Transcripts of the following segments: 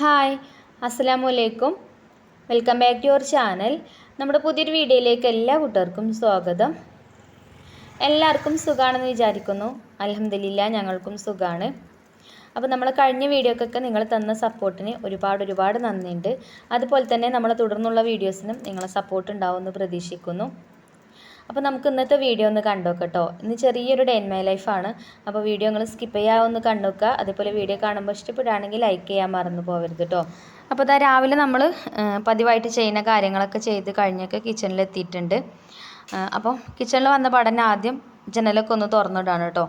Hi അസ്സലാമു അലൈക്കും welcome back to your channel. നമ്മുടെ പുതിയൊരു വീഡിയോയിലേക്ക് എല്ലാ കൂട്ടുകാർക്കും സ്വാഗതം. എല്ലാവർക്കും സുഖമാണെന്ന് വിചാരിക്കുന്നു. അലഹമില്ല ഞങ്ങൾക്കും സുഖമാണ് അപ്പോൾ നമ്മൾ കഴിഞ്ഞ വീഡിയോക്കൊക്കെ നിങ്ങൾ തന്ന സപ്പോർട്ടിന് ഒരുപാട് ഒരുപാട് നന്ദിയുണ്ട്. അതുപോലെ തന്നെ നമ്മൾ തുടർന്നുള്ള വീഡിയോസിനും നിങ്ങളെ സപ്പോർട്ട് ഉണ്ടാവുമെന്ന് പ്രതീക്ഷിക്കുന്നു. അപ്പോൾ നമുക്ക് ഇന്നത്തെ വീഡിയോ ഒന്ന് കണ്ടോക്കട്ടോ ഇന്ന് ചെറിയൊരു ഡേ ഇൻ മൈ ലൈഫാണ് അപ്പോൾ വീഡിയോ നിങ്ങൾ സ്കിപ്പ് ചെയ്യാതെ ഒന്ന് കണ്ടോക്കുക അതേപോലെ വീഡിയോ കാണുമ്പോൾ ഇഷ്ടപ്പെടുകയാണെങ്കിൽ ലൈക്ക് ചെയ്യാൻ മറന്നു പോകരുത് കേട്ടോ അപ്പോൾ ഇതാ രാവിലെ നമ്മൾ പതിവായിട്ട് ചെയ്യുന്ന കാര്യങ്ങളൊക്കെ ചെയ്ത് കഴിഞ്ഞൊക്കെ കിച്ചണിൽ എത്തിയിട്ടുണ്ട്. അപ്പോൾ കിച്ചണിൽ വന്ന പഠനം ആദ്യം ജനലൊക്കെ ഒന്ന് തുറന്നിടാണ് കേട്ടോ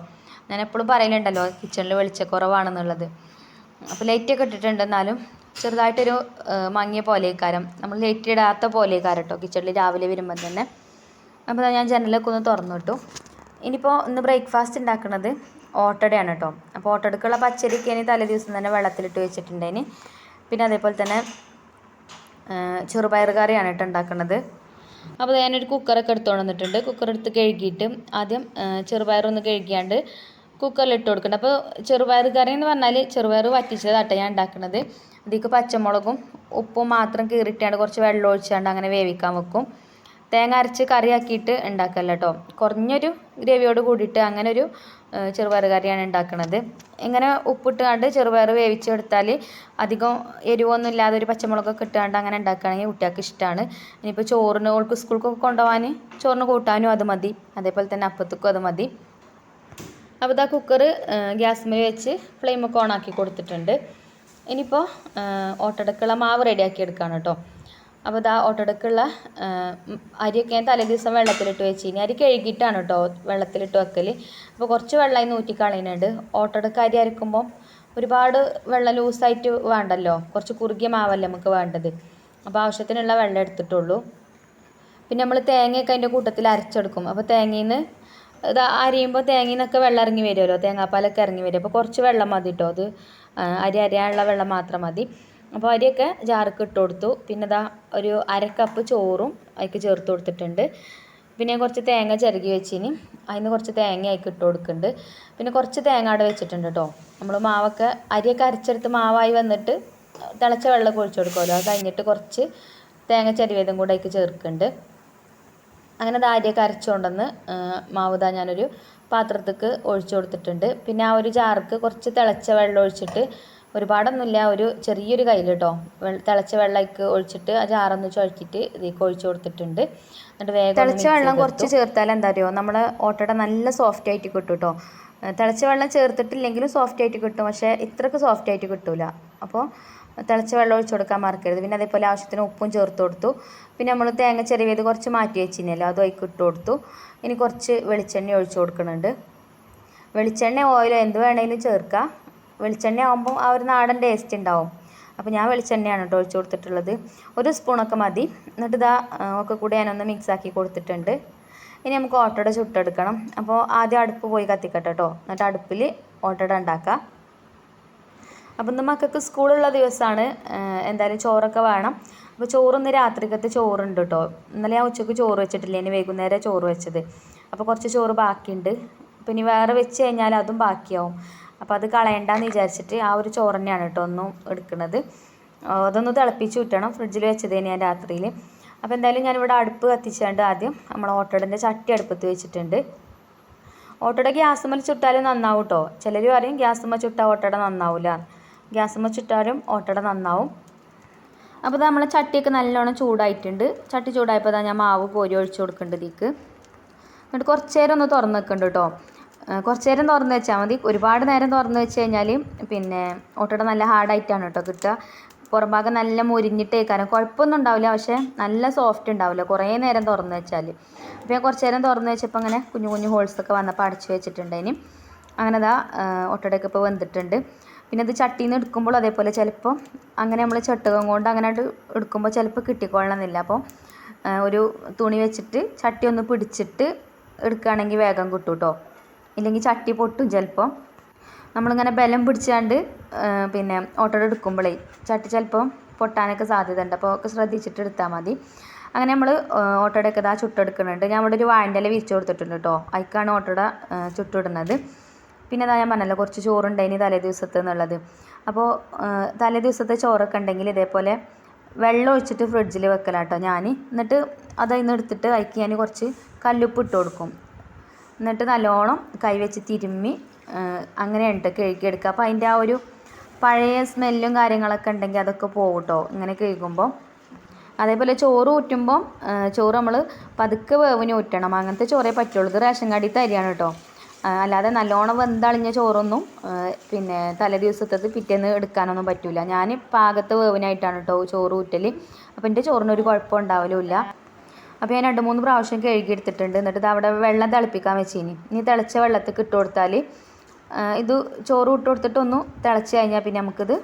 ഞാൻ എപ്പോഴും പറയലുണ്ടല്ലോ കിച്ചണിൽ വെളിച്ചക്കുറവാണെന്നുള്ളത്. അപ്പോൾ ലൈറ്റൊക്കെ ഇട്ടിട്ടുണ്ട്. എന്നാലും ചെറുതായിട്ടൊരു മങ്ങിയ പോലെക്കാരം. നമ്മൾ ലൈറ്റ് ഇടാത്ത പോലെക്കാരം കേട്ടോ കിച്ചണിൽ രാവിലെ വരുമ്പം തന്നെ. അപ്പോൾ ഞാൻ ജനലൊക്കെ ഒന്ന് തുറന്നു വിട്ടു ഇനിയിപ്പോൾ ഇന്ന് ബ്രേക്ക്ഫാസ്റ്റ് ഉണ്ടാക്കുന്നത് ഓട്ടടയാണ് കേട്ടോ അപ്പോൾ ഓട്ടടക്കുള്ള പച്ചരിക്ക് ഇനി തലേ ദിവസം തന്നെ വെള്ളത്തിലിട്ട് വെച്ചിട്ടുണ്ടേന്. പിന്നെ അതേപോലെ തന്നെ ചെറുപയർ കറിയാണ് കേട്ടോ ഉണ്ടാക്കുന്നത് അപ്പോൾ ഞാനൊരു കുക്കറൊക്കെ എടുത്തുകൊണ്ട് വന്നിട്ടുണ്ട് കുക്കർ എടുത്ത് കഴുകിയിട്ട് ആദ്യം ചെറുപയറൊന്ന് കഴുകിയാണ്ട് കുക്കറിൽ ഇട്ട് കൊടുക്കുന്നുണ്ട് അപ്പോൾ ചെറുപയർ കറി എന്ന് പറഞ്ഞാൽ ചെറുപയർ വറ്റിച്ചതാട്ടെ ഞാൻ ഉണ്ടാക്കുന്നത് അതിലേക്ക് പച്ചമുളകും ഉപ്പും മാത്രം കീറിയിട്ടാണ്ട് കുറച്ച് വെള്ളം ഒഴിച്ചാണ്ട് അങ്ങനെ വേവിക്കാൻ വെക്കും. തേങ്ങ അരച്ച് കറിയാക്കിയിട്ട് ഉണ്ടാക്കല്ല കേട്ടോ കുറഞ്ഞൊരു ഗ്രേവിയോട് കൂടിയിട്ട് അങ്ങനെ ഒരു ചെറുപയർ കറിയാണ് ഉണ്ടാക്കുന്നത് ഇങ്ങനെ ഉപ്പിട്ട് കണ്ട് ചെറുപയർ വേവിച്ചെടുത്താൽ അധികം എരിവൊന്നും ഇല്ലാതെ ഒരു പച്ചമുളകൊക്കെ ഇട്ടുകൊണ്ട് അങ്ങനെ ഉണ്ടാക്കുകയാണെങ്കിൽ കുട്ടികൾക്ക് ഇഷ്ടമാണ് ഇനിയിപ്പോൾ ചോറിന് ഓൾക്ക് സ്കൂൾക്കൊക്കെ കൊണ്ടുപോകാൻ ചോറിന് കൂട്ടാനും അത് മതി. അതേപോലെ തന്നെ അപ്പത്തേക്കും അത് മതി. അപ്പോൾ ഇതാ കുക്കർ ഗ്യാസ്മേൽ വെച്ച് ഫ്ലെയിമൊക്കെ ഓണാക്കി കൊടുത്തിട്ടുണ്ട്. ഇനിയിപ്പോൾ ഓട്ടടക്കുള്ള മാവ് റെഡിയാക്കി എടുക്കുകയാണ് കേട്ടോ അപ്പോൾ ഇതാ ഓട്ടടക്കുള്ള അരിയൊക്കെ ഞാൻ തലേ ദിവസം വെള്ളത്തിലിട്ട് വെച്ച്. ഇനി അരി കഴുകിയിട്ടാണ് കേട്ടോ വെള്ളത്തിലിട്ട് വെക്കൽ അപ്പോൾ കുറച്ച് വെള്ളമായി നൂറ്റി കളയുന്നുണ്ട് ഓട്ടടക്ക അരി അരക്കുമ്പോൾ ഒരുപാട് വെള്ളം ലൂസായിട്ട് വേണ്ടല്ലോ. കുറച്ച് കുറുകിയ മാവല്ലേ നമുക്ക് വേണ്ടത്. അപ്പോൾ ആവശ്യത്തിനുള്ള വെള്ളം എടുത്തിട്ടുള്ളൂ. പിന്നെ നമ്മൾ തേങ്ങയൊക്കെ അതിന്റെ കൂട്ടത്തിൽ അരച്ചെടുക്കും. അപ്പോൾ തേങ്ങയിൽ നിന്ന് ഇത് അരിയുമ്പോൾ തേങ്ങയിൽ നിന്നൊക്കെ വെള്ളം ഇറങ്ങി വരുമല്ലോ. തേങ്ങാപ്പാലൊക്കെ ഇറങ്ങി വരും. അപ്പോൾ കുറച്ച് വെള്ളം മതി കേട്ടോ. അത് അരി അരിയാനുള്ള വെള്ളം മാത്രം മതി. അപ്പോൾ അരിയൊക്കെ ജാർക്ക് ഇട്ട് കൊടുത്തു. പിന്നെ ഇതാ ഒരു അര കപ്പ് ചോറും അതിക്ക് ചേർത്ത് കൊടുത്തിട്ടുണ്ട്. പിന്നെ കുറച്ച് തേങ്ങ ചിരകി വെച്ചിന്. അതിന് കുറച്ച് തേങ്ങ അതിക്ക് ഇട്ട് കൊടുക്കുന്നുണ്ട് പിന്നെ കുറച്ച് തേങ്ങ അവിടെ വെച്ചിട്ടുണ്ട് കേട്ടോ നമ്മൾ മാവൊക്കെ അരിയൊക്കെ അരച്ചെടുത്ത് മാവായി വന്നിട്ട് തിളച്ച വെള്ളം ഒഴിച്ചു കൊടുക്കുമല്ലോ അത് കഴിഞ്ഞിട്ട് കുറച്ച് തേങ്ങ ചിരവിയതും കൂടെ അതിക്ക് ചേർക്കുന്നുണ്ട് അങ്ങനെ അത് അരിയൊക്കെ അരച്ചുകൊണ്ടുവന്ന് മാവ് ഇതാ ഞാനൊരു പാത്രത്തേക്ക് ഒഴിച്ചു കൊടുത്തിട്ടുണ്ട്. പിന്നെ ആ ഒരു ജാർക്ക് കുറച്ച് തിളച്ച വെള്ളം ഒഴിച്ചിട്ട് ഒരുപാടൊന്നുമില്ല. ഒരു ചെറിയൊരു കയ്യിൽ കേട്ടോ തിളച്ച വെള്ളമൊക്കെ ഒഴിച്ചിട്ട് ആ ചാറൊന്ന് ചുഴറ്റിയിട്ട് ഇതിലേക്ക് ഒഴിച്ചു കൊടുത്തിട്ടുണ്ട്. എന്നിട്ട് വേഗം തിളച്ച വെള്ളം കുറച്ച് ചേർത്താൽ എന്താ അറിയോ? നമ്മൾ ഓട്ടട നല്ല സോഫ്റ്റ് ആയിട്ട് കിട്ടും കേട്ടോ തിളച്ച വെള്ളം ചേർത്തിട്ടില്ലെങ്കിലും സോഫ്റ്റ് ആയിട്ട് കിട്ടും. പക്ഷേ ഇത്രക്ക് സോഫ്റ്റ് ആയിട്ട് കിട്ടൂല. അപ്പോൾ തിളച്ച വെള്ളം ഒഴിച്ചു കൊടുക്കാൻ മറക്കരുത്. പിന്നെ അതേപോലെ ആവശ്യത്തിന് ഉപ്പും ചേർത്ത് കൊടുത്തു. പിന്നെ നമ്മൾ തേങ്ങ ചെറിയത് കുറച്ച് മാറ്റി വെച്ചിരുന്നല്ലോ? അത് അതിക്ക് ഇട്ട് കൊടുത്തു. ഇനി കുറച്ച് വെളിച്ചെണ്ണ ഒഴിച്ചു കൊടുക്കുന്നുണ്ട്. വെളിച്ചെണ്ണ ഓയിലോ എന്ത് വേണമെങ്കിലും ചേർക്കാം. വെളിച്ചെണ്ണ ആകുമ്പോൾ ആ ഒരു നാടൻ ടേസ്റ്റ് ഉണ്ടാവും അപ്പോൾ ഞാൻ വെളിച്ചെണ്ണയാണ് കേട്ടോ ഒഴിച്ചു കൊടുത്തിട്ടുള്ളത്. ഒരു സ്പൂണൊക്കെ മതി. എന്നിട്ട് ഇതാ ഒക്കെ കൂടി ഞാനൊന്ന് മിക്സ് ആക്കി കൊടുത്തിട്ടുണ്ട്. ഇനി നമുക്ക് ഓട്ടട ചുട്ടെടുക്കണം. അപ്പോൾ ആദ്യം അടുപ്പ് പോയി കത്തിക്കട്ടെ കേട്ടോ എന്നിട്ട് അടുപ്പിൽ ഓട്ടട ഉണ്ടാക്കാം അപ്പം ഇന്ന് മക്കൾക്ക് സ്കൂളുള്ള ദിവസമാണ് എന്തായാലും ചോറൊക്കെ വേണം. അപ്പോൾ ചോറൊന്ന് രാത്രിക്കത്തെ ചോറുണ്ട് കേട്ടോ ഇന്നലെ ഞാൻ ഉച്ചയ്ക്ക് ചോറ് വെച്ചിട്ടില്ല. ഇനി വൈകുന്നേരം ചോറ് വെച്ചത്. അപ്പോൾ കുറച്ച് ചോറ് ബാക്കിയുണ്ട്. ഇനി വേറെ വെച്ച് കഴിഞ്ഞാൽ അതും ബാക്കിയാവും. അപ്പോൾ അത് കളയണ്ടെന്ന് വിചാരിച്ചിട്ട് ആ ഒരു ചോറ് തന്നെയാണ് കേട്ടോ ഒന്നും എടുക്കുന്നത് അതൊന്ന് തിളപ്പിച്ച് വിട്ടണം ഫ്രിഡ്ജിൽ വെച്ചത് ഞാൻ രാത്രിയിൽ അപ്പോൾ എന്തായാലും ഞാനിവിടെ അടുപ്പ് കത്തിച്ചുകൊണ്ട് ആദ്യം നമ്മൾ ഓട്ടോടന്റെ ചട്ടി അടുപ്പത്ത് വെച്ചിട്ടുണ്ട്. ഓട്ടോട ഗ്യാസുമ്മൽ ചുട്ടാലും നന്നാവും കേട്ടോ ചിലർ പറയും ഗ്യാസുമ്മ ചുട്ടാൽ ഓട്ടോടെ നന്നാവില്ല ഗ്യാസുമ്മ ചുട്ടാലും ഓട്ടോടെ നന്നാവും. അപ്പോൾ നമ്മൾ ചട്ടിയൊക്കെ നല്ലോണം ചൂടായിട്ടുണ്ട്. ചട്ടി ചൂടായപ്പോൾ ഞാൻ മാവ് കോരി ഒഴിച്ച് കൊടുക്കുന്നുണ്ട് ഇതിക്ക്. എന്നിട്ട് കുറച്ച് നേരം ഒന്ന് തുറന്ന് വെക്കുന്നുണ്ട് കേട്ടോ കുറച്ച് നേരം തുറന്ന് വെച്ചാൽ മതി. ഒരുപാട് നേരം തുറന്ന് വെച്ച് കഴിഞ്ഞാൽ പിന്നെ ഓട്ടോട നല്ല ഹാർഡായിട്ടാണ് കേട്ടോ കിട്ടുക. പുറം ഭാഗം നല്ല മുരിഞ്ഞിട്ടേക്കാരം. കുഴപ്പമൊന്നും ഉണ്ടാവില്ല പക്ഷേ നല്ല സോഫ്റ്റ് ഉണ്ടാവില്ല കുറേ നേരം തുറന്ന് വെച്ചാൽ അപ്പോൾ ഞാൻ കുറച്ച് നേരം തുറന്ന് വെച്ചപ്പോൾ അങ്ങനെ കുഞ്ഞു കുഞ്ഞു ഹോൾസൊക്കെ വന്നപ്പോൾ അടച്ച് വെച്ചിട്ടുണ്ടതിന് അങ്ങനെ അതാ ഒട്ടടയൊക്കെ ഇപ്പോൾ വെന്തിട്ടുണ്ട് പിന്നെ ഇത് ചട്ടിയിൽ നിന്ന് എടുക്കുമ്പോൾ അതേപോലെ ചിലപ്പോൾ അങ്ങനെ നമ്മൾ ചട്ടുകം കൊണ്ട് അങ്ങനെ എടുക്കുമ്പോൾ ചിലപ്പോൾ കിട്ടിക്കൊള്ളണമെന്നില്ല. അപ്പോൾ ഒരു തുണി വെച്ചിട്ട് ചട്ടി ഒന്ന് പിടിച്ചിട്ട് എടുക്കുകയാണെങ്കിൽ വേഗം കിട്ടും കേട്ടോ ഇല്ലെങ്കിൽ ചട്ടി പൊട്ടും ചിലപ്പോൾ. നമ്മളിങ്ങനെ ബലം പിടിച്ചാണ്ട് പിന്നെ ഓട്ടോടെ എടുക്കുമ്പോഴേ ചട്ടി ചിലപ്പോൾ പൊട്ടാനൊക്കെ സാധ്യത ഉണ്ട് അപ്പോൾ ഒക്കെ ശ്രദ്ധിച്ചിട്ട് എടുത്താൽ മതി. അങ്ങനെ നമ്മൾ ഓട്ടോടയൊക്കെ ഇതാ ചുട്ടെടുക്കുന്നുണ്ട്. ഞാൻ ഇവിടെ ഒരു വാഴന്റെ വിരിച്ചു കൊടുത്തിട്ടുണ്ട് കേട്ടോ. അതിക്കാണ് ഓട്ടോടെ ചുട്ടിടുന്നത്. പിന്നെ ഇതാ ഞാൻ പറഞ്ഞല്ലോ കുറച്ച് ചോറുണ്ടായിനി തലേ ദിവസത്തെ എന്നുള്ളത്. അപ്പോൾ തലേ ദിവസത്തെ ചോറൊക്കെ ഉണ്ടെങ്കിൽ ഇതേപോലെ വെള്ളം ഒഴിച്ചിട്ട് ഫ്രിഡ്ജിൽ വെക്കലാട്ടോ ഞാൻ എന്നിട്ട് അതിൽ നിന്ന് എടുത്തിട്ട് അതിക്ക് ഞാൻ കുറച്ച് കല്ലുപ്പ് ഇട്ട് കൊടുക്കും. എന്നിട്ട് നല്ലോണം കൈവച്ച് തിരുമ്മി അങ്ങനെയാണ് കേട്ടോ കഴുകിയെടുക്കുക അപ്പോൾ അതിന്റെ ആ ഒരു പഴയ സ്മെല്ലും കാര്യങ്ങളൊക്കെ ഉണ്ടെങ്കിൽ അതൊക്കെ പോകും ഇങ്ങനെ കഴുകുമ്പോൾ അതേപോലെ ചോറ് ഊറ്റുമ്പോൾ ചോറ് നമ്മൾ പതുക്കെ വേവിന് ഊറ്റണം. അങ്ങനത്തെ ചോറേ പറ്റുള്ളൂ. ഇത് റേഷൻ കടി തരികയാണ് കേട്ടോ. അല്ലാതെ നല്ലോണം വെന്തളിഞ്ഞ ചോറൊന്നും പിന്നെ തലേ ദിവസത്തത് പിറ്റേന്ന് എടുക്കാനൊന്നും പറ്റില്ല ഞാൻ പാകത്തെ വേവിനായിട്ടാണ് കേട്ടോ ചോറ് ഊറ്റൽ അപ്പോൾ എന്റെ ചോറിനൊരു കുഴപ്പം ഉണ്ടാവലുമില്ല. അപ്പോൾ ഞാൻ രണ്ട് മൂന്ന് പ്രാവശ്യം കഴുകിയെടുത്തിട്ടുണ്ട് എന്നിട്ട് അവിടെ വെള്ളം തിളപ്പിക്കാൻ വെച്ചിനി. ഇനി തിളച്ച വെള്ളത്തിൽ ഇട്ട് കൊടുത്താൽ ഇത് ചോറ് ഇട്ട് കൊടുത്തിട്ടൊന്ന് തിളച്ച് കഴിഞ്ഞാൽ പിന്നെ നമുക്കിത്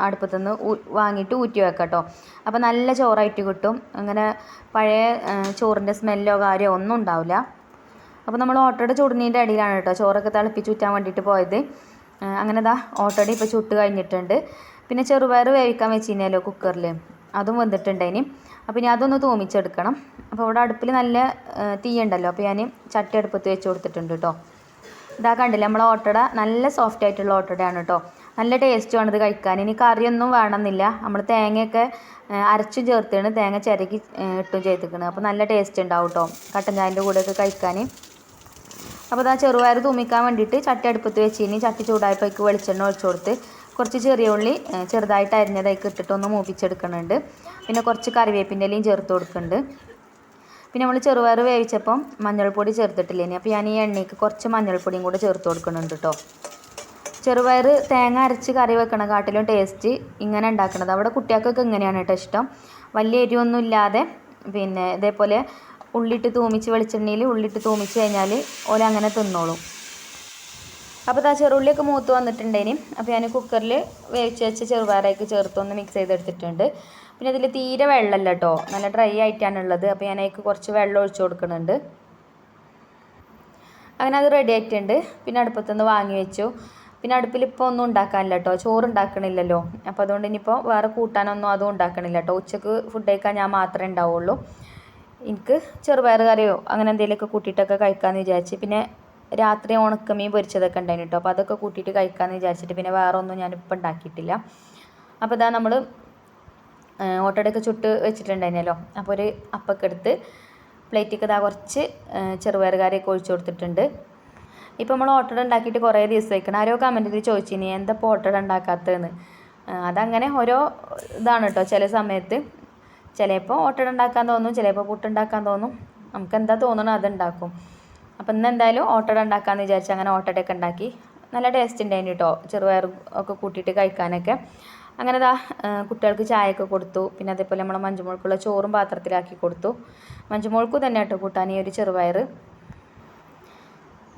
അടുപ്പത്തു ഊ- വാങ്ങിയിട്ട് ഊറ്റി വെക്കാം കേട്ടോ അപ്പോൾ നല്ല ചോറായിട്ട് കിട്ടും. അങ്ങനെ പഴയ ചോറിന്റെ സ്മെല്ലോ കാര്യമോ ഒന്നും ഉണ്ടാവില്ല. അപ്പോൾ നമ്മൾ ഓട്ടോയുടെ ചുടുന്നതിന്റെ അടിയിലാണ് കേട്ടോ ചോറൊക്കെ തിളപ്പിച്ച് ഊറ്റാൻ വേണ്ടിയിട്ട് പോയത്. അങ്ങനെ ദാ ഓട്ടോടെ ഇപ്പോൾ ചുട്ട് കഴിഞ്ഞിട്ടുണ്ട്. പിന്നെ ചെറുപയർ വേവിക്കാൻ വെച്ചിരുന്നല്ലോ കുക്കറിൽ അതും വന്നിട്ടുണ്ട് ഇനി. അപ്പോൾ ഇനി അതൊന്ന് തൂമിച്ചെടുക്കണം. അപ്പോൾ ഇവിടെ അടുപ്പിൽ നല്ല തീയുണ്ടല്ലോ. അപ്പോൾ ഞാൻ ചട്ടി അടുപ്പത്ത് വെച്ച് കൊടുത്തിട്ടുണ്ട് കേട്ടോ ഇതാ കണ്ടില്ല നമ്മൾ ഓട്ടട നല്ല സോഫ്റ്റ് ആയിട്ടുള്ള ഓട്ടടയാണ് കേട്ടോ നല്ല ടേസ്റ്റുമാണ് ഇത് കഴിക്കാൻ. ഇനി കറിയൊന്നും വേണമെന്നില്ല. നമ്മൾ തേങ്ങയൊക്കെ അരച്ചും ചേർത്താണ് തേങ്ങ ചിരകി ഇട്ടും ചെയ്തിരിക്കുന്നത് അപ്പോൾ നല്ല ടേസ്റ്റ് ഉണ്ടാവും കേട്ടോ കട്ടൻ ചായന്റെ കൂടെയൊക്കെ കഴിക്കാൻ അപ്പോൾ ഇതാ ചെറുപയർ തൂമിക്കാൻ വേണ്ടിയിട്ട് ചട്ടി അടുപ്പത്ത് വെച്ച് ഇനി ചട്ടി ചൂടായപ്പോഴേക്ക് വെളിച്ചെണ്ണ ഒഴിച്ചു കൊടുത്ത് കുറച്ച് ചെറിയ ഉള്ളി ചെറുതായിട്ട് അരിഞ്ഞതായിക്ക് ഇട്ടിട്ടൊന്ന് മൂപ്പിച്ചെടുക്കുന്നുണ്ട് പിന്നെ കുറച്ച് കറിവേപ്പിന്റെ ഇലയും ചേർത്ത് കൊടുക്കുന്നുണ്ട് പിന്നെ നമ്മൾ ചെറുപയർ വേവിച്ചപ്പം മഞ്ഞൾപ്പൊടി ചേർത്തിട്ടില്ലേനി അപ്പോൾ ഞാൻ ഈ എണ്ണയ്ക്ക് കുറച്ച് മഞ്ഞൾപ്പൊടിയും കൂടെ ചേർത്ത് കൊടുക്കുന്നുണ്ട് കേട്ടോ ചെറുപയർ തേങ്ങ അരച്ച് കറി വെക്കണ കാട്ടിലും ടേസ്റ്റ് ഇങ്ങനെ ഉണ്ടാക്കുന്നത് അവിടെ കുട്ടികൾക്കൊക്കെ ഇങ്ങനെയാണ് കേട്ടോ ഇഷ്ടം. വലിയ എരിവൊന്നും ഇല്ലാതെ പിന്നെ ഇതേപോലെ ഉള്ളിട്ട് തൂമിച്ച് വെളിച്ചെണ്ണയിൽ ഉള്ളിട്ട് തൂമിച്ച് കഴിഞ്ഞാൽ ഓല അങ്ങനെ തിന്നോളും. അപ്പോൾ ഇതാ ചെറുള്ളിയൊക്കെ മൂത്ത് വന്നിട്ടുണ്ടേനി അപ്പോൾ ഞാൻ കുക്കറിൽ വേവിച്ച് വെച്ച ചെറുപയറേക്ക് ചേർത്തൊന്ന് മിക്സ് ചെയ്തെടുത്തിട്ടുണ്ട്. പിന്നെ അതിൽ തീരെ വെള്ളമല്ല കേട്ടോ നല്ല ഡ്രൈ ആയിട്ടാണ് ഉള്ളത്. അപ്പോൾ ഞാൻ അതിലേക്ക് കുറച്ച് വെള്ളം ഒഴിച്ചു കൊടുക്കുന്നുണ്ട്. അങ്ങനെ അത് റെഡി ആയിട്ടുണ്ട്. പിന്നെ അടുപ്പത്തുനിന്ന് വാങ്ങി വെച്ചു. പിന്നെ അടുപ്പിൽ ഇപ്പോൾ ഒന്നും ഉണ്ടാക്കാനില്ല കേട്ടോ ചോറ് ഉണ്ടാക്കണില്ലല്ലോ. അപ്പോൾ അതുകൊണ്ട് ഇനിയിപ്പോൾ വേറെ കൂട്ടാനൊന്നും അതും ഉണ്ടാക്കണില്ല കേട്ടോ ഉച്ചയ്ക്ക് ഫുഡ് കഴിക്കാൻ ഞാൻ മാത്രമേ ഉണ്ടാവുള്ളൂ. എനിക്ക് ചെറുപയർ കറിയോ അങ്ങനെ എന്തെങ്കിലുമൊക്കെ കൂട്ടിയിട്ടൊക്കെ കഴിക്കാമെന്ന് വിചാരിച്ച്. പിന്നെ രാത്രി ഉണക്കമീൻ പൊരിച്ചതൊക്കെ ഉണ്ടായിരുന്നു കേട്ടോ അപ്പോൾ അതൊക്കെ കൂട്ടിയിട്ട് കഴിക്കാമെന്ന് വിചാരിച്ചിട്ട് പിന്നെ വേറെ ഒന്നും ഞാനിപ്പോൾ ഉണ്ടാക്കിയിട്ടില്ല. അപ്പോൾ ഇതാ നമ്മൾ ഓട്ടോടൊക്കെ ചുട്ട് വെച്ചിട്ടുണ്ടായിരുന്നല്ലോ. അപ്പോൾ ഒരു അപ്പൊക്കെ എടുത്ത് പ്ലേറ്റിക്ക് ഇതാ കുറച്ച് ചെറുപയറുകാരെയൊക്കെ ഒഴിച്ചു കൊടുത്തിട്ടുണ്ട്. ഇപ്പോൾ നമ്മൾ ഓട്ടോട ഉണ്ടാക്കിയിട്ട് കുറേ ദിവസം വയ്ക്കണം ആരോ കമന്റിൽ ചോദിച്ചിനി എന്താ ഇപ്പോൾ ഓട്ടോട ഉണ്ടാക്കാത്തതെന്ന്? അതങ്ങനെ ഓരോ ഇതാണ് കേട്ടോ ചില സമയത്ത്. ചിലപ്പോൾ ഓട്ടോട ഉണ്ടാക്കാൻ തോന്നും ചിലപ്പോൾ പുട്ടുണ്ടാക്കാൻ തോന്നും. നമുക്ക് എന്താ തോന്നണോ അത് ഉണ്ടാക്കും അപ്പം ഇന്ന് എന്തായാലും ഓട്ടോട ഉണ്ടാക്കാമെന്ന് വിചാരിച്ചു അങ്ങനെ ഓട്ടടയൊക്കെ ഉണ്ടാക്കി. നല്ല ടേസ്റ്റ് ഉണ്ടായിരുന്നു കേട്ടോ ചെറുപയർ ഒക്കെ കൂട്ടിയിട്ട് കഴിക്കാനൊക്കെ. അങ്ങനെ ദാ കുട്ടികൾക്ക് ചായയൊക്കെ കൊടുത്തു. പിന്നെ അതേപോലെ നമ്മൾ മഞ്ചുമുളക്കുള്ള ചോറും പാത്രത്തിലാക്കി കൊടുത്തു. മഞ്ജുമോൾക്കും തന്നെ കേട്ടോ കൂട്ടാൻ ഈ ഒരു ചെറുപയർ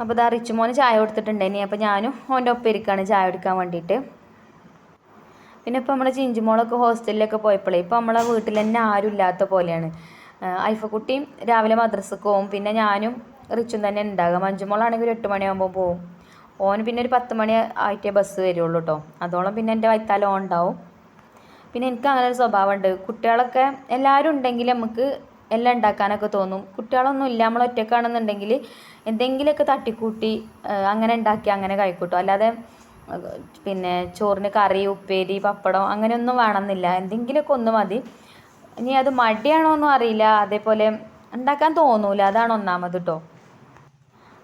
അപ്പോൾ ഇതാ റിച്ചുമോന് ചായ കൊടുത്തിട്ടുണ്ടായിനി. അപ്പോൾ ഞാനും ഓന്റെ ഒപ്പം ഇരിക്കുകയാണ് ചായ കുടിക്കാൻ വേണ്ടിയിട്ട്. പിന്നെ ഇപ്പോൾ നമ്മുടെ ചിഞ്ചുമോളൊക്കെ ഹോസ്റ്റലിലൊക്കെ പോയപ്പോഴേ ഇപ്പോൾ നമ്മളെ വീട്ടിൽ തന്നെ ആരും ഇല്ലാത്ത പോലെയാണ് ഐഫക്കുട്ടിയും രാവിലെ മദ്രസക്ക് പോവും. പിന്നെ ഞാനും റിച്ചും തന്നെ ഉണ്ടാകുക മഞ്ജുമോളാണെങ്കിൽ ഒരു എട്ട് മണിയാകുമ്പോൾ പോവും. ഓന് പിന്നെ ഒരു പത്ത് മണി ആയിട്ടേ ബസ് വരുള്ളൂ കേട്ടോ അതോളം പിന്നെ എന്റെ വൈത്താല ഓൺ ഉണ്ടാവും. പിന്നെ എനിക്ക് അങ്ങനെ ഒരു സ്വഭാവമുണ്ട്. കുട്ടികളൊക്കെ എല്ലാവരും ഉണ്ടെങ്കിൽ നമുക്ക് എല്ലാം ഉണ്ടാക്കാനൊക്കെ തോന്നും. കുട്ടികളൊന്നും ഇല്ല. നമ്മൾ ഒറ്റക്കാണെന്നുണ്ടെങ്കിൽ എന്തെങ്കിലുമൊക്കെ തട്ടിക്കൂട്ടി അങ്ങനെ ഉണ്ടാക്കി അങ്ങനെ കഴിക്കൂട്ടോ. അല്ലാതെ പിന്നെ ചോറിന് കറി ഉപ്പേരി പപ്പടം അങ്ങനെയൊന്നും വേണമെന്നില്ല. എന്തെങ്കിലുമൊക്കെ ഒന്ന് മതി. ഇനി അത് മടിയാണോ ഒന്നും അറിയില്ല. അതേപോലെ ഉണ്ടാക്കാൻ തോന്നൂല. അതാണ് ഒന്നാമത് കേട്ടോ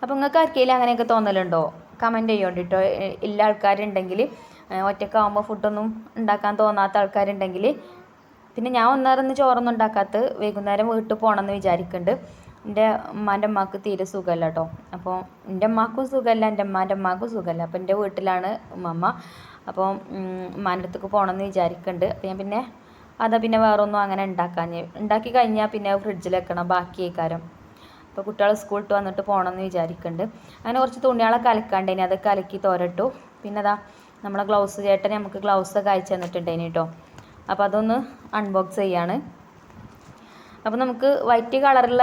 അപ്പോൾ നിങ്ങൾക്ക് ആർക്കെങ്കിലും അങ്ങനെയൊക്കെ തോന്നലുണ്ടോ? കമന്റ് ചെയ്യുന്നുണ്ട് കേട്ടോ ഇല്ല ആൾക്കാരുണ്ടെങ്കിൽ ഒറ്റക്കാവുമ്പോൾ ഫുഡൊന്നും ഉണ്ടാക്കാൻ തോന്നാത്ത ആൾക്കാരുണ്ടെങ്കിൽ പിന്നെ ഞാൻ ഒന്നേറൊന്ന് ചോറൊന്നും ഉണ്ടാക്കാത്ത വൈകുന്നേരം വീട്ടിൽ പോകണമെന്ന് വിചാരിക്കുന്നുണ്ട് എന്റെ ഉമ്മാന്റെ അമ്മയ്ക്ക് തീരെ സുഖമല്ല കേട്ടോ അപ്പോൾ എന്റെ അമ്മക്കും സുഖമല്ല എന്റെ ഉമ്മാന്റെ അമ്മക്കും സുഖമല്ല അപ്പോൾ എന്റെ വീട്ടിലാണ് ഉമ്മമ്മ. അപ്പോൾ ഉമ്മാന്റെ അടുത്തേക്ക് പോകണമെന്ന് വിചാരിക്കുന്നുണ്ട് അപ്പോൾ ഞാൻ പിന്നെ അതാ പിന്നെ വേറൊന്നും അങ്ങനെ ഉണ്ടാക്കാൻ ഉണ്ടാക്കി കഴിഞ്ഞാൽ പിന്നെ ഫ്രിഡ്ജിൽ വെക്കണം ബാക്കി കാരം അപ്പോൾ കുട്ടികൾ സ്കൂൾ ഇട്ട് വന്നിട്ട് പോകണമെന്ന് വിചാരിക്കുന്നുണ്ട് അങ്ങനെ കുറച്ച് തുണികളൊക്കെ അലക്കാണ്ടേനി അതൊക്കെ അലക്കി തോരട്ടു. പിന്നെ അതാ നമ്മളെ ഗ്ലൗസ് ചേട്ടൻ നമുക്ക് ഗ്ലൗസ് ഒക്കെ അയച്ചു തന്നിട്ടുണ്ടേനി കേട്ടോ അപ്പോൾ അതൊന്ന് അൺബോക്സ് ചെയ്യാണ്. അപ്പോൾ നമുക്ക് വൈറ്റ് കളറുള്ള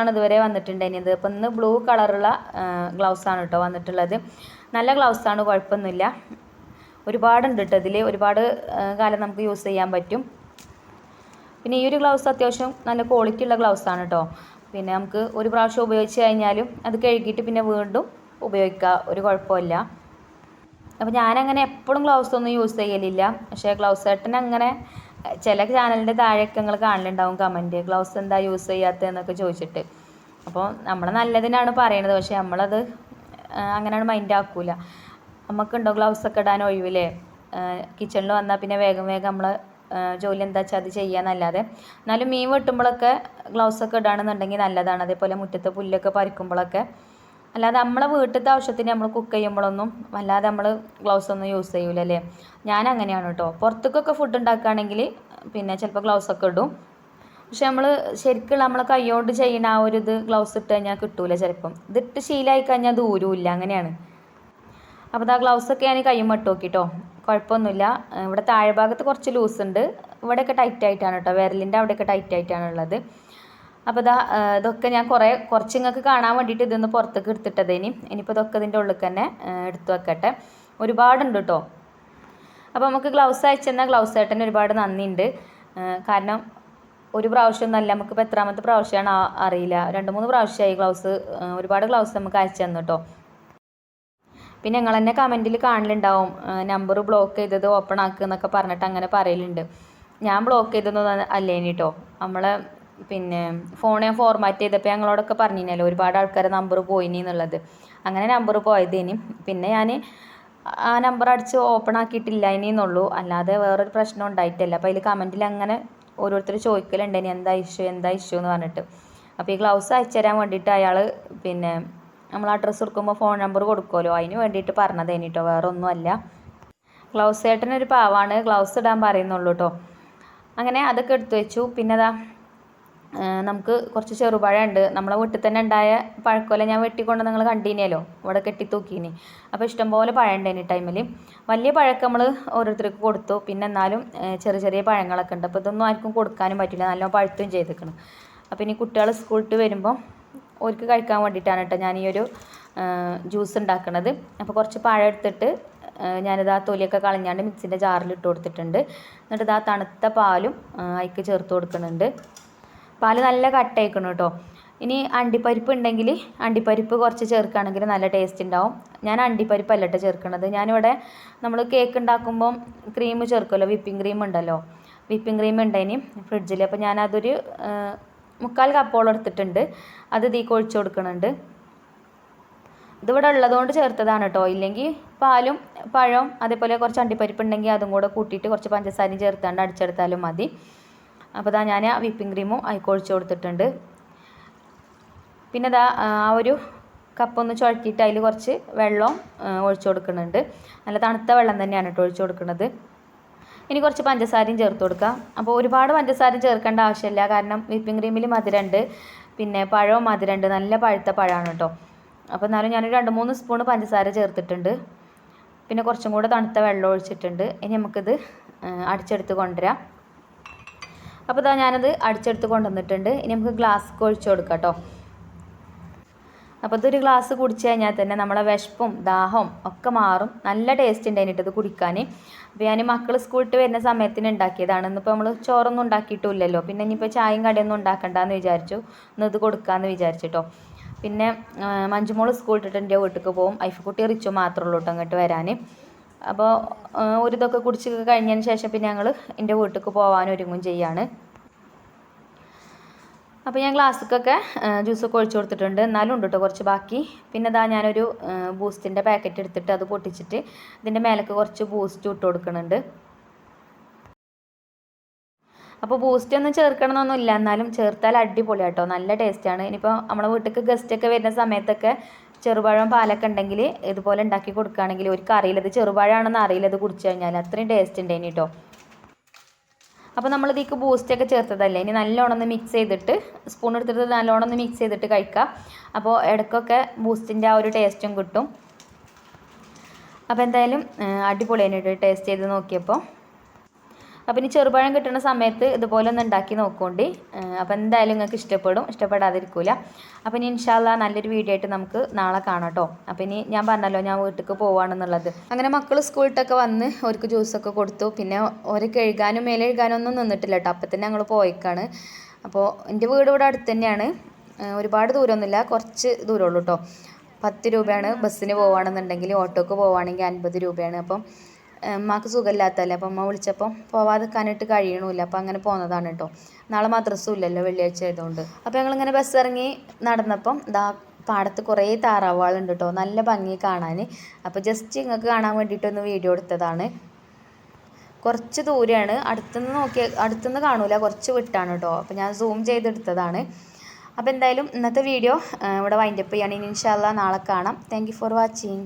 ആണ് ഇതുവരെ വന്നിട്ടുണ്ടായിരുന്നത് അപ്പോൾ ഇന്ന് ബ്ലൂ കളറുള്ള ഗ്ലൗസ് ആണ് കേട്ടോ വന്നിട്ടുള്ളത്. നല്ല ഗ്ലൗസ് ഗ്ലൗസാണ് കുഴപ്പമൊന്നുമില്ല ഒരുപാടുണ്ട് കേട്ടോ ഇതിൽ ഒരുപാട് കാലം നമുക്ക് യൂസ് ചെയ്യാൻ പറ്റും. പിന്നെ ഈ ഒരു ഗ്ലൗസ് അത്യാവശ്യം നല്ല ക്വാളിറ്റി ഉള്ള ഗ്ലൗസ് ആണ് കേട്ടോ പിന്നെ നമുക്ക് ഒരു പ്രാവശ്യം ഉപയോഗിച്ച് കഴിഞ്ഞാലും അത് കഴുകിയിട്ട് പിന്നെ വീണ്ടും ഉപയോഗിക്കുക. ഒരു കുഴപ്പമില്ല. അപ്പോൾ ഞാനങ്ങനെ എപ്പോഴും ഗ്ലൗസ് ഒന്നും യൂസ് ചെയ്യലില്ല. പക്ഷേ ഗ്ലൗസ് അങ്ങനെ ചില ചാനലിന്റെ താഴെയൊക്കെ നിങ്ങൾ കാണലുണ്ടാവും കമന്റ് ഗ്ലൗസ് എന്താ യൂസ് ചെയ്യാത്തതെന്നൊക്കെ ചോദിച്ചിട്ട്. അപ്പോൾ നമ്മൾ നല്ലതിനാണ് പറയണത്. പക്ഷേ നമ്മളത് അങ്ങനെയാണ് മൈൻഡ് ആക്കൂല. നമുക്കുണ്ടോ ഗ്ലൗസ് ഒക്കെ ഇടാൻ ഒഴിവില്ലേ കിച്ചണിൽ വന്നാൽ പിന്നെ വേഗം വേഗം നമ്മൾ ജോലി എന്താ വെച്ചാൽ അത് ചെയ്യാന്നല്ലാതെ. എന്നാലും മീൻ വെട്ടുമ്പോഴൊക്കെ ഗ്ലൗസ് ഒക്കെ ഇടുകയാണെന്നുണ്ടെങ്കിൽ നല്ലതാണ്. അതേപോലെ മുറ്റത്തെ പുല്ലൊക്കെ പറിക്കുമ്പോഴൊക്കെ അല്ലാതെ നമ്മളെ വീട്ടിലത്തെ ആവശ്യത്തിന് നമ്മൾ കുക്ക് ചെയ്യുമ്പോഴൊന്നും അല്ലാതെ നമ്മൾ ഗ്ലൗസ് ഒന്നും യൂസ് ചെയ്യൂല അല്ലേ ഞാൻ അങ്ങനെയാണ് കേട്ടോ പുറത്തേക്കൊക്കെ ഫുഡ് ഉണ്ടാക്കുകയാണെങ്കിൽ പിന്നെ ചിലപ്പോൾ ഗ്ലൗസ് ഒക്കെ ഇടും. പക്ഷെ നമ്മൾ ശരിക്കുള്ള നമ്മളെ കൈകൊണ്ട് ചെയ്യുന്ന ആ ഒരു ഇത് ഗ്ലൗസ് ഇട്ട് കഴിഞ്ഞാൽ കിട്ടൂല ചിലപ്പം. ഇതിട്ട് ശീലമായി കഴിഞ്ഞാൽ ദൂരമില്ല അങ്ങനെയാണ്. അപ്പോൾ ആ ഗ്ലൗസ് ഒക്കെ ഞാൻ കയ്യും ഇട്ട് നോക്കിട്ടോ. കുഴപ്പമൊന്നുമില്ല. ഇവിടെ താഴെ ഭാഗത്ത് കുറച്ച് ലൂസ് ഉണ്ട്. ഇവിടെയൊക്കെ ടൈറ്റ് ആയിട്ടാണ് കേട്ടോ വിരലിന്റെ അവിടെയൊക്കെ ടൈറ്റ് ആയിട്ടാണ് ഉള്ളത്. അപ്പോൾ ഇതാ ഇതൊക്കെ ഞാൻ കുറേ കുറച്ച് നിങ്ങൾക്ക് കാണാൻ വേണ്ടിയിട്ട് ഇതൊന്ന് പുറത്തേക്ക് എടുത്തിട്ടത് ഇനി. ഇനിയിപ്പോൾ ഇതൊക്കെ ഇതിന്റെ ഉള്ളിൽ തന്നെ എടുത്തു എടുത്ത് വെക്കട്ടെ. ഒരുപാടുണ്ട് കേട്ടോ അപ്പോൾ നമുക്ക് ഗ്ലൗസ് അയച്ചെന്നാൽ ഗ്ലൗസ് ഏട്ടന് ഒരുപാട് നന്ദിയുണ്ട്. കാരണം ഒരു പ്രാവശ്യം ഒന്നല്ല നമുക്കിപ്പോൾ എത്രാമത്തെ പ്രാവശ്യമാണ് അറിയില്ല. രണ്ട് മൂന്ന് പ്രാവശ്യമായി ഗ്ലൗസ് ഒരുപാട് ഗ്ലൗസ് നമുക്ക് അയച്ചു തന്നു കേട്ടോ പിന്നെ ഞങ്ങൾ തന്നെ കമന്റിൽ കാണലുണ്ടാവും നമ്പർ ബ്ലോക്ക് ചെയ്തത് ഓപ്പൺ ആക്കുക എന്നൊക്കെ പറഞ്ഞിട്ട് അങ്ങനെ പറയലുണ്ട്. ഞാൻ ബ്ലോക്ക് ചെയ്തതൊന്നും അല്ലേനി കേട്ടോ നമ്മളെ പിന്നെ ഫോൺ ഞാൻ ഫോർമാറ്റ് ചെയ്തപ്പോൾ ഞങ്ങളോടൊക്കെ പറഞ്ഞിരുന്നല്ലോ ഒരുപാട് ആൾക്കാരെ നമ്പർ പോയിനി എന്നുള്ളത്. അങ്ങനെ നമ്പർ പോയതേനി. പിന്നെ ഞാൻ ആ നമ്പർ അടിച്ച് ഓപ്പൺ ആക്കിയിട്ടില്ല ഇനിയെന്നുള്ളൂ അല്ലാതെ വേറൊരു പ്രശ്നം ഉണ്ടായിട്ടില്ല. അപ്പോൾ അതിൽ കമന്റിൽ അങ്ങനെ ഓരോരുത്തർ ചോദിക്കലുണ്ടേനി എന്താ ഇഷ്യൂ എന്താ ഇഷ്യൂ എന്ന് പറഞ്ഞിട്ട്. അപ്പോൾ ഈ ഗ്ലൗസ് അയച്ചു തരാൻ വേണ്ടിയിട്ട് അയാൾ പിന്നെ നമ്മൾ അഡ്രസ്സ് കൊടുക്കുമ്പോൾ ഫോൺ നമ്പർ കൊടുക്കുമല്ലോ. അതിന് വേണ്ടിയിട്ട് പറഞ്ഞതേനി കേട്ടോ വേറെ ഒന്നുമല്ല ഗ്ലൗസ് ചേട്ടനൊരു പാവാണ്. ഗ്ലൗസ് ഇടാൻ പറയുന്നുള്ളൂ കേട്ടോ അങ്ങനെ അതൊക്കെ എടുത്തു വെച്ചു. പിന്നെ അതാ നമുക്ക് കുറച്ച് ചെറുപഴം ഉണ്ട് നമ്മളെ വീട്ടിൽ തന്നെ ഉണ്ടായ പഴക്കൊല ഞാൻ വെട്ടിക്കൊണ്ട് നിങ്ങൾ കണ്ടീനിയല്ലോ ഇവിടെ കെട്ടി തൂക്കീനി. അപ്പോൾ ഇഷ്ടംപോലെ പഴം ഉണ്ടായിനി ടൈമിൽ വലിയ പഴമൊക്കെ നമ്മൾ ഓരോരുത്തർക്ക് കൊടുത്തു. പിന്നെ എന്നാലും ചെറിയ ചെറിയ പഴങ്ങളൊക്കെ ഉണ്ട്. അപ്പോൾ ഇതൊന്നും ആർക്കും കൊടുക്കാനും പറ്റില്ല. നല്ല പഴുത്തും ചെയ്തേക്കണം. അപ്പോൾ ഇനി കുട്ടികൾ സ്കൂളിട്ട് വരുമ്പോൾ ഓർക്ക് കഴിക്കാൻ വേണ്ടിയിട്ടാണ് കേട്ടോ ഞാൻ ഈ ഒരു ജ്യൂസ് ഉണ്ടാക്കുന്നത് അപ്പോൾ കുറച്ച് പഴം എടുത്തിട്ട് ഞാനിത് ആ തൊലിയൊക്കെ കളഞ്ഞാണ്ട് മിക്സിന്റെ ജാറിൽ ഇട്ട് കൊടുത്തിട്ടുണ്ട്. എന്നിട്ട് ഇതാ തണുത്ത പാലും അതിക്ക് ചേർത്ത് കൊടുക്കുന്നുണ്ട്. പാൽ നല്ല കട്ടയിക്കണം കേട്ടോ. ഇനി അണ്ടിപ്പരിപ്പ് ഉണ്ടെങ്കിൽ അണ്ടിപ്പരിപ്പ് കുറച്ച് ചേർക്കുകയാണെങ്കിൽ നല്ല ടേസ്റ്റ് ഉണ്ടാവും. ഞാൻ അണ്ടിപ്പരിപ്പല്ല കേട്ടോ ചേർക്കണത്. ഞാനിവിടെ നമ്മൾ കേക്ക് ഉണ്ടാക്കുമ്പം ക്രീം ചേർക്കുമല്ലോ വിപ്പിംഗ് ക്രീം ഉണ്ടല്ലോ. വിപ്പിംഗ് ക്രീം ഉണ്ടായിനി ഫ്രിഡ്ജിൽ അപ്പോൾ ഞാനതൊരു മുക്കാൽ കപ്പോളം എടുത്തിട്ടുണ്ട്. അത് തീ കൊഴിച്ചു കൊടുക്കുന്നുണ്ട് ഇതിവിടെ ഉള്ളതുകൊണ്ട് ചേർത്തതാണ് കേട്ടോ ഇല്ലെങ്കിൽ പാലും പഴവും അതേപോലെ കുറച്ച് അണ്ടിപ്പരിപ്പ് ഉണ്ടെങ്കിൽ അതും കൂടെ കൂട്ടിയിട്ട് കുറച്ച് പഞ്ചസാരയും ചേർത്താണ്ട് അടിച്ചെടുത്താലും മതി. അപ്പോൾ ഇതാ ഞാൻ ആ വിപ്പിംഗ് ക്രീമും അതി ഒഴിച്ചു കൊടുത്തിട്ടുണ്ട്. പിന്നെ ഇതാ ആ ഒരു കപ്പൊന്ന് ചുഴറ്റിയിട്ട് അതിൽ കുറച്ച് വെള്ളം ഒഴിച്ചു കൊടുക്കുന്നുണ്ട് നല്ല തണുത്ത വെള്ളം തന്നെയാണ് കേട്ടോ ഒഴിച്ചു കൊടുക്കുന്നത് ഇനി കുറച്ച് പഞ്ചസാരയും ചേർത്ത് കൊടുക്കാം. അപ്പോൾ ഒരുപാട് പഞ്ചസാരയും ചേർക്കേണ്ട ആവശ്യമില്ല. കാരണം വിപ്പിംഗ് ക്രീമിൽ മധുരമുണ്ട്. പിന്നെ പഴവും മധുരമുണ്ട്. നല്ല പഴുത്ത പഴമാണ് കേട്ടോ. അപ്പോൾ എന്നാലും ഞാനൊരു രണ്ട് മൂന്ന് സ്പൂൺ പഞ്ചസാര ചേർത്തിട്ടുണ്ട്. പിന്നെ കുറച്ചും കൂടെ തണുത്ത വെള്ളം ഒഴിച്ചിട്ടുണ്ട്. ഇനി നമുക്കിത് അടിച്ചെടുത്ത് കൊണ്ടുവരാം. അപ്പോൾ ഇതാ ഞാനത് അടിച്ചെടുത്ത് കൊണ്ടുവന്നിട്ടുണ്ട്. ഇനി നമുക്ക് ഗ്ലാസ് ഒഴിച്ചു കൊടുക്കാം കേട്ടോ. അപ്പോൾ ഇതൊരു ഗ്ലാസ് കുടിച്ചു കഴിഞ്ഞാൽ തന്നെ നമ്മളെ വിശപ്പും ദാഹവും ഒക്കെ മാറും. നല്ല ടേസ്റ്റ് ഉണ്ട് ഇത് കുടിക്കാൻ. അപ്പോൾ ഞാൻ മക്കൾ സ്കൂളിട്ട് വരുന്ന സമയത്തിന് ഉണ്ടാക്കിയതാണ് ഇന്നിപ്പോൾ നമ്മൾ ചോറൊന്നും ഉണ്ടാക്കിയിട്ടില്ലല്ലോ. പിന്നെ ഇനിയിപ്പോൾ ചായയും കടിയൊന്നും ഉണ്ടാക്കണ്ടെന്ന് വിചാരിച്ചു. ഇന്ന് ഇത് കൊടുക്കാമെന്ന് വിചാരിച്ചിട്ടോ. പിന്നെ ആ, സ്കൂൾ സ്കൂളിട്ടിട്ട് എന്റെ വീട്ടിലേക്ക് പോകും ഐഫക്കുട്ടി റിച്ചു മാത്രമേ ഉള്ളൂ കേട്ടോ അങ്ങോട്ട് വരാൻ അപ്പോൾ ഒരു ഇതൊക്കെ കുടിച്ച് കഴിഞ്ഞതിന് ശേഷം പിന്നെ ഞങ്ങൾ എന്റെ വീട്ടിലേക്ക് പോകാൻ ഒരുങ്ങും ചെയ്യാണ്. അപ്പോൾ ഞാൻ ഗ്ലാസ്സിക്കൊക്കെ ജ്യൂസൊക്കെ ഒഴിച്ചു കൊടുത്തിട്ടുണ്ട്. എന്നാലും ഉണ്ട് കേട്ടോ കുറച്ച് ബാക്കി. പിന്നെ ഇതാ ഞാനൊരു ബൂസ്റ്റിന്റെ പാക്കറ്റ് എടുത്തിട്ട് അത് പൊട്ടിച്ചിട്ട് ഇതിന്റെ മേലേക്ക് കുറച്ച് ബൂസ്റ്റ് ഇട്ട് കൊടുക്കുന്നുണ്ട്. അപ്പോൾ ബൂസ്റ്റ് ഒന്നും ചേർക്കണമെന്നൊന്നും ഇല്ല. എന്നാലും ചേർത്താൽ അടിപൊളി കേട്ടോ നല്ല ടേസ്റ്റാണ് ഇനിയിപ്പോൾ നമ്മുടെ വീട്ടിലേക്ക് ഗസ്റ്റൊക്കെ വരുന്ന സമയത്തൊക്കെ ചെറുപഴം പാലൊക്കെ ഉണ്ടെങ്കിൽ ഇതുപോലെ ഉണ്ടാക്കി കൊടുക്കുകയാണെങ്കിൽ ഒരു അറിയില്ല ഇത് ചെറുപഴമാണെന്ന് അറിയില്ല. ഇത് കുടിച്ചു കഴിഞ്ഞാൽ അത്രയും ടേസ്റ്റ് ഉണ്ടായിന് കേട്ടോ അപ്പോൾ നമ്മൾ ഇതിലേക്ക് ബൂസ്റ്റൊക്കെ ചേർത്തതല്ലേ? ഇനി നല്ലോണം ഒന്ന് മിക്സ് ചെയ്തിട്ട് സ്പൂൺ എടുത്തിട്ട് നല്ലോണം ഒന്ന് മിക്സ് ചെയ്തിട്ട് കഴിക്കുക അപ്പോൾ ഇടയ്ക്കൊക്കെ ബൂസ്റ്റിന്റെ ആ ഒരു ടേസ്റ്റും കിട്ടും. അപ്പോൾ എന്തായാലും അടിപൊളിയായിട്ട് ടേസ്റ്റ് ചെയ്ത് നോക്കിയപ്പോൾ അപ്പോൾ ഇനി ചെറുപഴം കിട്ടുന്ന സമയത്ത് ഇതുപോലെ ഒന്ന് ഉണ്ടാക്കി നോക്കുകൊണ്ടി. അപ്പോൾ എന്തായാലും നിങ്ങൾക്ക് ഇഷ്ടപ്പെടും. ഇഷ്ടപ്പെടാതിരിക്കില്ല അപ്പോൾ ഇനി ഇൻഷാല്ല നല്ലൊരു വീഡിയോ ആയിട്ട് നമുക്ക് നാളെ കാണാം കേട്ടോ അപ്പോൾ ഇനി ഞാൻ പറഞ്ഞല്ലോ ഞാൻ വീട്ടിലേക്ക് പോവാണെന്നുള്ളത്. അങ്ങനെ മക്കൾ സ്കൂളിട്ടൊക്കെ വന്ന് അവർക്ക് ജ്യൂസൊക്കെ കൊടുത്തു. പിന്നെ ഓരെ കഴുകാനും മേലെ കഴുകാനും ഒന്നും നിന്നിട്ടില്ല കേട്ടോ അപ്പം തന്നെ ഞങ്ങൾ പോയിക്കാണ്. അപ്പോൾ എന്റെ വീട് ഇവിടെ അടുത്ത് തന്നെയാണ്. ഒരുപാട് ദൂരമൊന്നുമില്ല കുറച്ച് ദൂരമുള്ളൂ കേട്ടോ പത്ത് രൂപയാണ് ബസ്സിന് പോവുകയാണെന്നുണ്ടെങ്കിൽ ഓട്ടോക്ക് പോവുകയാണെങ്കിൽ അൻപത് രൂപയാണ്. അപ്പം ഉമ്മാക്ക് സുഖമില്ലാത്തല്ലേ അപ്പം അമ്മ വിളിച്ചപ്പം പോവാതിരിക്കാനായിട്ട് കഴിയണമില്ല അപ്പം അങ്ങനെ പോകുന്നതാണ് കേട്ടോ. നാളെ മദ്രസും ഇല്ലല്ലോ വെള്ളിയാഴ്ച ആയതുകൊണ്ട്. അപ്പോൾ ഞങ്ങളിങ്ങനെ ബസ് ഇറങ്ങി നടന്നപ്പം ദാ പാടത്ത് കുറേ താറാവുകളുണ്ട് കേട്ടോ. നല്ല ഭംഗി കാണാൻ. അപ്പോൾ ജസ്റ്റ് നിങ്ങൾക്ക് കാണാൻ വേണ്ടിയിട്ടൊന്ന് വീഡിയോ എടുത്തതാണ്. കുറച്ച് ദൂരെയാണ്. അടുത്തുനിന്ന് നോക്കിയ അടുത്തുനിന്ന് കാണൂല. കുറച്ച് വിട്ടാണ് കേട്ടോ. അപ്പോൾ ഞാൻ സൂം ചെയ്തെടുത്തതാണ്. അപ്പോൾ എന്തായാലും ഇന്നത്തെ വീഡിയോ ഇവിടെ വൈൻഡപ്പ് ചെയ്യുകയാണ് ഇൻഷാല്ല നാളെ കാണാം. Thank for watching